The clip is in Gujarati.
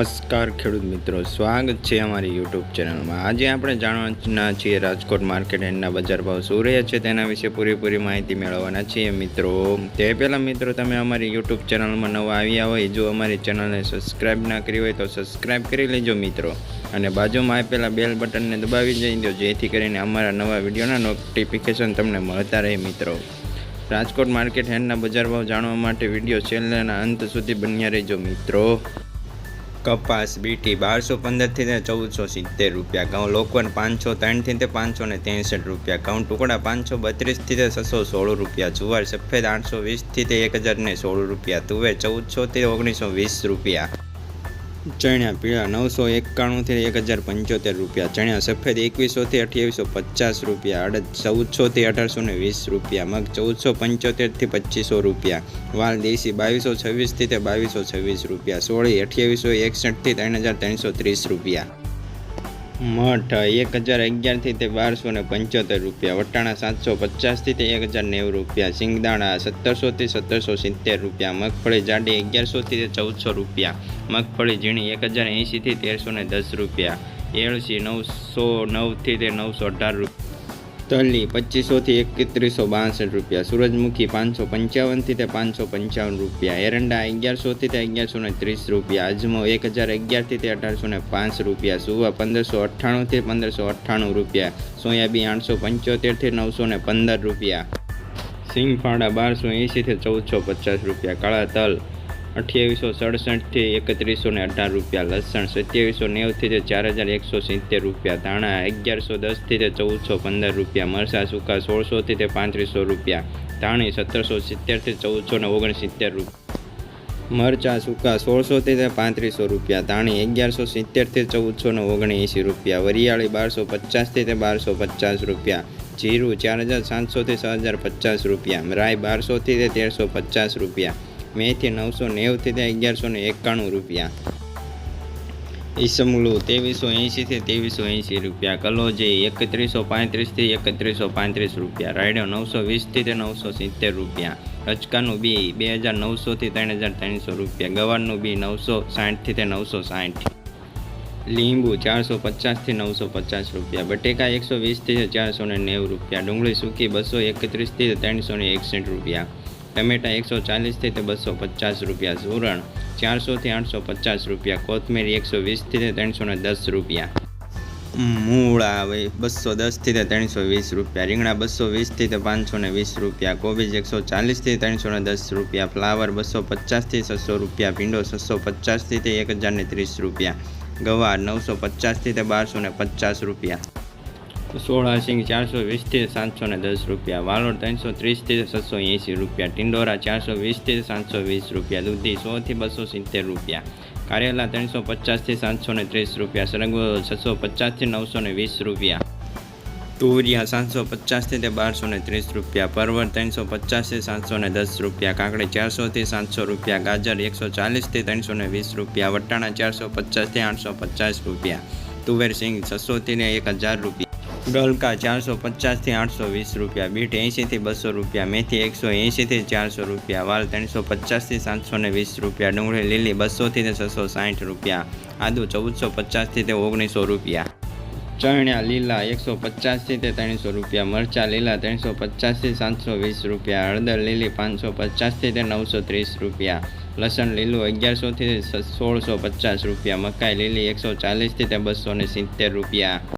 નમસ્કાર ખેડૂત મિત્રો, સ્વાગત છે અમારી યુટ્યુબ ચેનલમાં. આજે આપણે જાણવાના છીએ રાજકોટ માર્કેટ એન્ડના બજાર ભાવ શું રહ્યા છે તેના વિશે પૂરેપૂરી માહિતી મેળવવાના છીએ મિત્રો. તે પહેલાં મિત્રો, તમે અમારી યુટ્યુબ ચેનલમાં નવા આવ્યા હોય, જો અમારી ચેનલને સબસ્ક્રાઈબ ના કરી હોય તો સબસ્ક્રાઈબ કરી લેજો મિત્રો. અને બાજુમાં આપેલા બેલ બટનને દબાવી જઈ દો જેથી કરીને અમારા નવા વિડીયોના નોટિફિકેશન તમને મળતા રહે મિત્રો. રાજકોટ માર્કેટ હેન્ડના બજાર ભાવ જાણવા માટે વીડિયો ચેનલના અંત સુધી બન્યા રહેજો મિત્રો. કપાસ, બીટી બારસો પંદરથી તે ચૌદસો સિત્તેર રૂપિયા. ઘઉં લોકવન પાંચસો ત્રણથી તે પાંચસો ને ત્રેસઠ રૂપિયા. ઘઉં ટુકડા પાંચસો બત્રીસથી તે છસો સોળ રૂપિયા. જુવાર સફેદ આઠસો વીસથી તે એક હજાર ને સોળ રૂપિયા. તુવેર ચૌદસોથી ઓગણીસો વીસ રૂપિયા. ચણ્યા પીળા નવસો એકાણુંથી એક હજાર પંચોતેર રૂપિયા, ચણ્યા સફેદ એકવીસોથી અઠ્યાવીસો પચાસ રૂપિયા, અડદ ચૌદસોથી અઢારસો ને વીસ રૂપિયા, મગ ચૌદસો પંચોતેરથી પચીસો રૂપિયા, વાલ દેશી બાવીસો છવ્વીસથી તે બાવીસો છવ્વીસ રૂપિયા, સોળી અઠ્યાવીસો એકસઠથી ત્રણ હજાર ત્રણસો ત્રીસ રૂપિયા. મઠ એક હજાર અગિયારથી તે બારસો ને પંચોતેર રૂપિયા, વટાણા સાતસો પચાસથી તે એક હજાર નેવું રૂપિયા સિંગદાણા સત્તરસોથી સત્તરસો સિત્તેર રૂપિયા, મગફળી જાડી અગિયારસોથી તે ચૌદસો રૂપિયા, મગફળી ઝીણી એક હજાર એંશીથી તેરસો ને દસ રૂપિયા એળસી નવસો નવથી તે નવસો અઢાર રૂપિયા તલી પચીસોથી એકત્રીસો બાસઠ રૂપિયા, સૂરજમુખી પાંચસો પંચાવનથી તે પાંચસો પંચાવન રૂપિયા, એરંડા અગિયારસોથી તે અગિયારસો ને ત્રીસ રૂપિયા, અજમો એક હજાર અગિયારથી તે અઢારસો ને પાંચ રૂપિયા, સુવા પંદરસો અઠ્ઠાણુંથી પંદરસો અઠ્ઠાણું રૂપિયા સોયાબીન આઠસો પંચોતેરથી નવસો ને પંદર રૂપિયા સિંગફાડા બારસો એંશીથી ચૌદસો પચાસ રૂપિયા, કાળા તલ અઠ્યાવીસો સડસઠથી એકત્રીસો ને અઢાર રૂપિયા, લસણ સત્યાવીસો નેવથી તે ચાર હજાર એકસો સિત્તેર રૂપિયા, ધાણા અગિયારસો દસથી તે ચૌદસો પંદર રૂપિયા મરસા સૂકા સોળસોથી તે પાંત્રીસો રૂપિયા, ધાણી સત્તરસો સિત્તેરથી ચૌદસો ને ઓગણસિત્તેર રૂપિયા. મરચા સૂકા સોળસોથી તે પાંત્રીસો રૂપિયા, ધાણી અગિયારસો સિત્તેરથી ચૌદસો ને ઓગણએંસી રૂપિયા, વરિયાળી બારસો પચાસથી તે બારસો પચાસ રૂપિયા, જીરું ચાર હજાર સાતસોથી છ હજાર પચાસ રૂપિયા રાય બારસોથી તે તેરસો પચાસ રૂપિયા મેથી નવસો નેવથી અગિયારસો ને એકાણું રૂપિયા. ઈસમલું ત્રેવીસો એંશીથી ત્રેવીસો એંશી રૂપિયા. કલોજી એકત્રીસો પાંત્રીસથી એકત્રીસો પાંત્રીસ રૂપિયા. રાયડો નવસો વીસથી તે નવસો સિત્તેર રૂપિયા. રચકાનું બી બે હજાર નવસોથી ત્રણ હજાર ત્રણસો રૂપિયા. ગવારનું બી નવસો સાઠથી તે નવસો સાઠ. લીંબુ ચારસો પચાસથી નવસો પચાસ રૂપિયા. બટેકા એકસો વીસથી ચારસો ને નેવું રૂપિયા. ડુંગળી સૂકી બસો એકત્રીસથી ત્રણસો ને એકસઠ રૂપિયા. ટમેટા એકસો ચાલીસથી તે બસો પચાસ રૂપિયા સુરણ ચારસોથી આઠસો પચાસ રૂપિયા, કોથમીર એકસો વીસથી ત્રણસો ને દસ રૂપિયા. મૂળા આવે બસો દસથી તે ત્રણસો વીસ રૂપિયા, રીંગણા બસો વીસથી તે પાંચસો ને વીસ રૂપિયા, કોબીજ એકસો ચાલીસથી ત્રણસો ને દસ રૂપિયા, ફ્લાવર બસો પચાસથી છસો રૂપિયા, ભીંડો છસો પચાસથી તે એક હજાર ને ત્રીસ રૂપિયા, ગવાર નવસો પચાસથી તે બારસો ને પચાસ રૂપિયા. સોળા સિંગ ચારસો વીસથી સાતસો ને દસ રૂપિયા. વાલોડ ત્રણસો ત્રીસથી છસો એંસી રૂપિયા. ટિંડોરા ચારસો વીસથી સાતસો વીસ રૂપિયા. દૂધી સોથી બસો સિત્તેર રૂપિયા. કારેલા ત્રણસો પચાસથી સાતસો ને ત્રીસ રૂપિયા. સરગવો છસો પચાસથી નવસો ને વીસ રૂપિયા. તુરિયા સાતસો પચાસથી તે બારસો ને ત્રીસ રૂપિયા. પરવર ત્રણસો પચાસથી સાતસો ને દસ રૂપિયા. કાકડી ચારસોથી સાતસો રૂપિયા. ગાજર એકસો ચાલીસથી ત્રણસો ને વીસ રૂપિયા. વટાણા ચારસો પચાસથી આઠસો પચાસ રૂપિયા. તુવેર સિંગ છસોથી ને એક હજાર રૂપિયા. ગલકા ચારસો પચાસથી આઠસો વીસ રૂપિયા, બીટ એંશીથી બસો રૂપિયા, મેથી એકસો એંશીથી ચારસો રૂપિયા વાલ ત્રણસો પચાસથી સાતસો ને વીસ રૂપિયા, ડુંગળી લીલી બસોથી તે છસો સાઠ રૂપિયા, આદુ ચૌદસો પચાસથી તે ઓગણીસો રૂપિયા. ચણ્યા લીલા એકસો પચાસથી તે ત્રણસો રૂપિયા, મરચાં લીલા ત્રણસો પચાસથી સાતસો વીસ રૂપિયા, હળદર લીલી પાંચસો પચાસથી તે નવસો ત્રીસ રૂપિયા, લસણ લીલું અગિયારસોથી સોળસો પચાસ રૂપિયા, મકાઈ લીલી એકસો ચાલીસથી તે બસો ને સિત્તેર રૂપિયા.